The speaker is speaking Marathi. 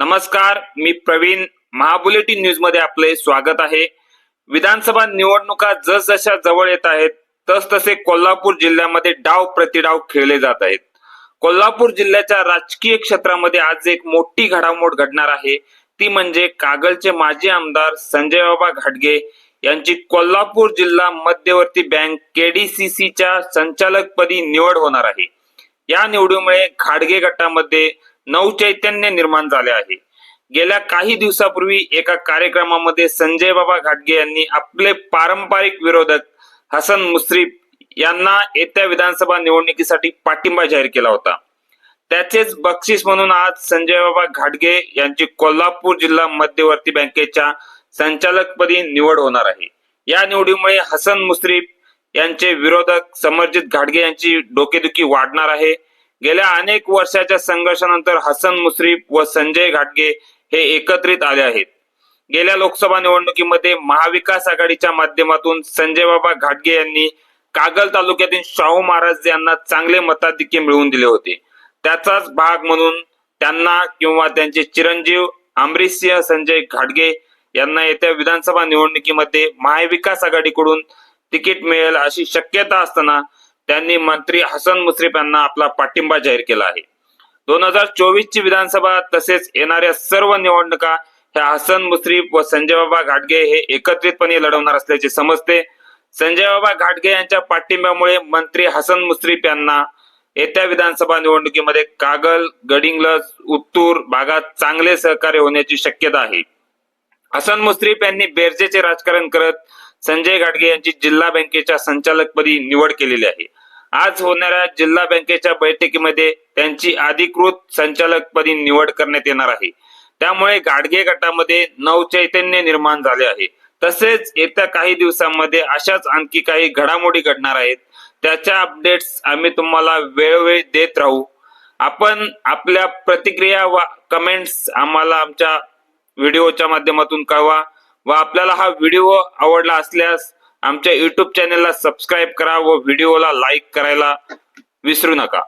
नमस्कार मी प्रवीण. महाबुलेटिन न्यूजमध्ये आपले स्वागत आहे. विधानसभा निवडणुका जसजशा जवळ येत आहेत तसतसे कोल्हापूर जिल्ह्यामध्ये डाव प्रतिडाव खेळले जात आहेत. कोल्हापूर जिल्ह्याच्या राजकीय क्षेत्रामध्ये आज एक मोठी घडामोड घडणार आहे. ती म्हणजे कागलचे माजी आमदार संजय बाबा घाटगे यांची कोल्हापूर जिल्हा मध्यवर्ती बँक केडीसीसीच्या संचालकपदी निवड होणार आहे. या निवडीमुळे खाडगे गटामध्ये नवचैतन्य निर्माण झाले आहे. गेल्या काही दिवसापूर्वी एका कार्यक्रमामध्ये संजय बाबा घाटगे यांनी आपले पारंपरिक विरोधक हसन मुश्रीफ यांना येत्या विधानसभा निवडणुकीसाठी पाठिंबा जाहीर केला होता. त्याचेच बक्षीस म्हणून आज संजय बाबा घाटगे यांची कोल्हापूर जिल्हा मध्यवर्ती बँकेच्या संचालकपदी निवड होणार आहे. या निवडीमुळे हसन मुश्रीफ यांचे विरोधक समर्जित घाटगे यांची डोकेदुखी वाढणार आहे. गेल्या अनेक वर्षाच्या संघर्षानंतर हसन मुश्रीफ व संजय घाटगे हे एकत्रित आले आहेत. गेल्या लोकसभा निवडणुकीमध्ये महाविकास आघाडीच्या माध्यमातून संजय बाबा घाटगे यांनी कागल तालुक्यातील शाहू महाराज यांना चांगले मताधिक्य मिळवून दिले होते. त्याचाच भाग म्हणून त्यांना किंवा त्यांचे चिरंजीव अमरीश सिंह संजय घाटगे यांना येत्या विधानसभा निवडणुकीमध्ये महाविकास आघाडीकडून तिकीट मिळेल अशी शक्यता असताना त्यांनी मंत्री हसन मुश्रीफ यांना आपला पाठिंबा जाहीर केला आहे. दोन हजार चोवीस ची विधानसभा तसेच येणाऱ्या सर्व निवडणुका ह्या हसन मुश्रीफ व संजयबाबा घाटगे हे एकत्रितपणे लढवणार असल्याचे समजते. संजयबाबा घाटगे यांच्या पाठिंब्यामुळे मंत्री हसन मुश्रीफ यांना येत्या विधानसभा निवडणुकीमध्ये कागल गडिंगलज उत्तूर भागात चांगले सहकार्य होण्याची शक्यता आहे. हसन मुश्रीफ यांनी बेरजेचे राजकारण करत संजय घाटगे यांची जिल्हा बँकेच्या संचालकपदी निवड केलेली आहे. आज होणाऱ्या जिल्हा बँकेच्या बैठकीमध्ये त्यांची अधिकृत संचालकपदी निवड करण्यात येणार आहे. त्यामुळे गाडगे गटामध्ये नवचैतन्य निर्माण झाले आहे. तसेच येत्या काही दिवसांमध्ये अशाच आणखी काही घडामोडी घडणार आहेत. त्याच्या अपडेट्स आम्ही तुम्हाला वेळोवेळी देत राहू. आपण आपल्या प्रतिक्रिया व कमेंट्स आम्हाला आमच्या व्हिडिओच्या माध्यमातून कळवा. व आपल्याला हा व्हिडिओ आवडला असल्यास आमच्या युट्यूब चॅनेलला सबस्क्राईब करा व व्हिडिओला लाईक करायला विसरू नका.